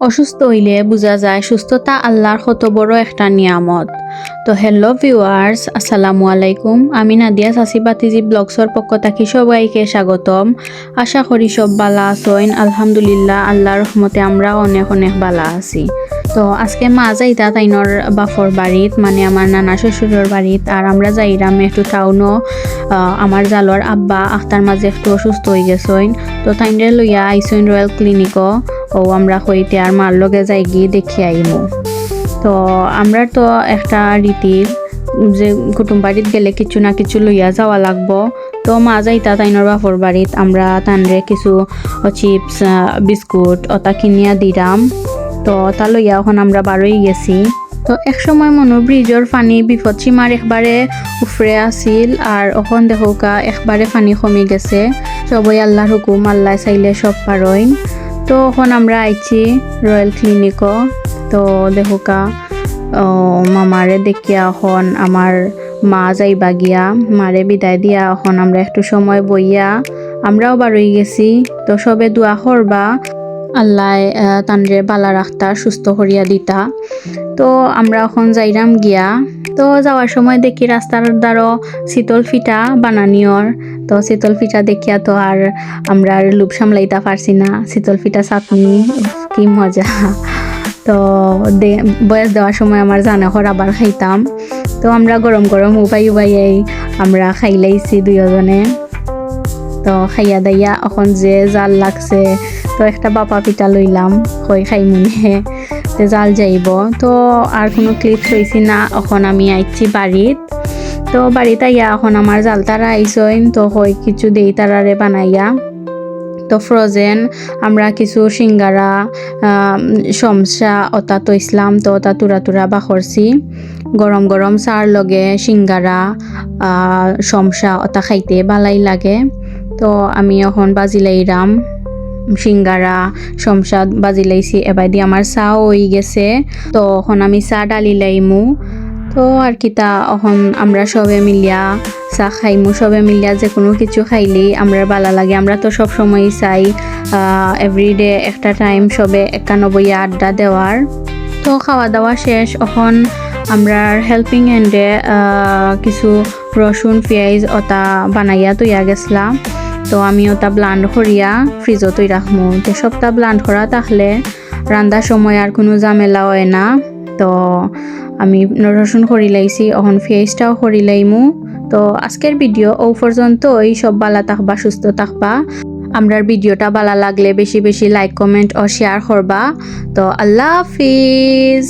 অসুস্থ হইলে বোঝা যায় সুস্থতা আল্লাহর কত বড় একটা নিয়ামত। তো হ্যালো ভিউয়ার্স আসসালামু আলাইকুম। আমি নাদিয়া সাসি বাতিজি ব্লগসর পক্ষ থাকি সবাইকে স্বাগতম। আশা করি সব বালা আছেন। আলহামদুলিল্লাহ, আল্লাহর রহমতে আমরা অনেক অনেক বালা আছি। তো আজকে মা যাইতা তাইনর বাফর বাড়িত মানে আমার নানা শ্বশুরের বাড়িত, আর আমরা যাইরাম একটু টাউনও আমার জালর আব্বা আখতার মাঝে একটু অসুস্থ হয়ে গেছেন। তো তাইনরে লইয়া আইসইন রয়্যাল ক্লিনিকও। ও আমরা হইতে আর মার লগে যাই গিয়ে দেখি আইমু। তো আমরা তো একটা রীতি, যে কুটুম বাড়িত গেলে কিছু না কিছু লইয়া যাওয়া লাগবো। তো মা যাইতা তাইনর বাপর বাড়িত, আমরা তানরে কিছু চিপস বিস্কুট ওটা কিনিয়া দিলাম তো তা লইয়া এখন আমরা বারোই গেছি। তো এক সময় মনো ব্রিজর পানি বিপদ সীমার একবারে উফরে আছিল আর এখন দেখোকা একবারে পানি কমে গেছে। সবই আল্লাহর হুকুম, আল্লাহ চাইলে সব পারইন। তো এখন আমরা আইছি রয়্যাল ক্লিনিকও তো দেখোকা মামারে দেখিয়া এখন আমার মা যাইবা গিয়া, মারে বিদায় দিয়া এখন আমরা একটু সময় বইয়া আমরাও বারোই গেছি। তো সবে দোয়া করবা, আল্লাহ তানরে বালা রাখতা, সুস্থ করিয়া দিতা। তো আমরা এখন যাইরাম গিয়া। তো যাওয়ার সময় দেখি রাস্তার দ্বারা শীতল ফিটা বানানিওর তো শীতল ফিটা দেখিয়া তো আর আমরা আর লুপ সামলাইতে পারছি না। শীতল ফিটা চাটনি, কি মজা। তো বয়স দেওয়ার সময় আমার জানা ঘর আবার খাইতাম। তো আমরা গরম গরম উপাই উপাই আমরা খাইলাইছি দুইজনে। তো খাইয়া দাইয়া এখন যে জাল লাগছে, তো একটা বাপা পিঠা লইলাম, কই খাই মনে যে জাল যাইব। তো আর কোনো ক্লিপ হয়েছি না, এখন আমি আইছি বাড়িত। তো বাড়িতে আইয়া এখন আমার জাল তারা আইসইন, তো হয় কিছু দেই তারারে বানাইয়া। তো ফ্রোজেন, আমরা কিছু সিঙ্গারা সমসা অতা তো ইসলাম, তো অতা তুরা তুরা বাখরছি। গরম গরম চার লগে সিঙ্গারা সমসা অতা খাইতে বালাই লাগে। তো আমি এখন বাজিলাইরাম সিঙ্গারা, সমসাদ বাজি লাইছি এবার দিয়ে আমার চা হয়ে গেছে। তো এখন আমি চা ডালি লাইমু। তো আর কিতা এখন আমরা সবে মিলিয়া চা খাইমু। সবে মিলিয়া যে কোনো কিছু খাইলেই আমরা ভালো লাগে। আমরা তো সব সময় চাই এভরিডে একটা টাইম সবে একানব্বই আড্ডা দেওয়ার। তো খাওয়া দাওয়া শেষ। এখন আমরা হেল্পিং হ্যান্ডে কিছু রসুন, পেঁয়াজ ওটা বানাইয়া তৈয়া গেছিলাম। তো আমি ওটা ব্লান্ড করিয়া ফ্রিজতই রাখমু তো সবটা ব্লান্ড করা তাহলে রান্দার সময় আর কোনো ঝামেলা হয় না। তো আমি রসুন করি লাইছি অহন ফেসটাও করি লাইমু তো আজকের ভিডিও ও পর্যন্ত ওই সব বালা থাকবা, সুস্থ থাকবা। আমরার ভিডিওটা ভালো লাগলে বেশি বেশি লাইক কমেন্ট ও শেয়ার করবা তো আল্লাহ হাফিজ।